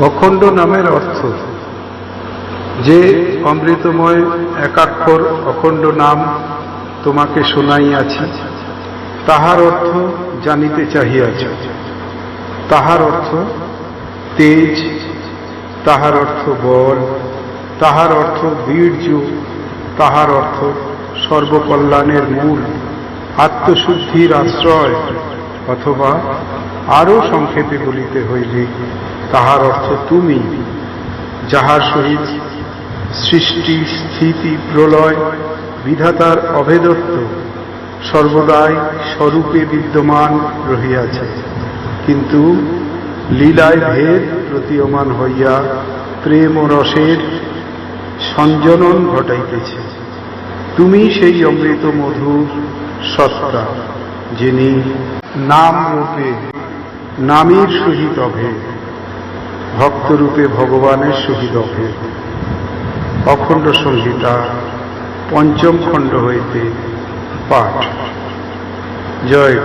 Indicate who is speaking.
Speaker 1: অখণ্ড নামের অর্থ। যে অমৃতময় একাক্ষর অখণ্ড নাম তোমাকে শোনাইয়াছি, তাহার অর্থ জানিতে চাহিয়াছ। তাহার অর্থ তেজ, তাহার অর্থ বল, তাহার অর্থ বীর্য, তাহার অর্থ সর্বকল্যাণের মূল, আত্মশুদ্ধির আশ্রয়। অথবা আরও সংক্ষেপে বলিতে হইলে তাহার অর্থ তুমি, যাহার সহিত সৃষ্টি, স্থিতি, প্রলয়, বিধাতার অভেদত্ব সর্বদাই স্বরূপে বিদ্যমান রহিয়াছে। কিন্তু লীলায় ভেদ প্রতীয়মান হইয়া প্রেম ও রসের সঞ্জনন ঘটাইতেছে। তুমি সেই অমৃত মধুর সত্তা। যিনি নাম রূপে, নামের সহিত অভেদ ভক্তরূপে ভগবানের সহিত অভেদ অখণ্ড সংহিতা, পঞ্চম খণ্ড হইতে পাঠ জয়।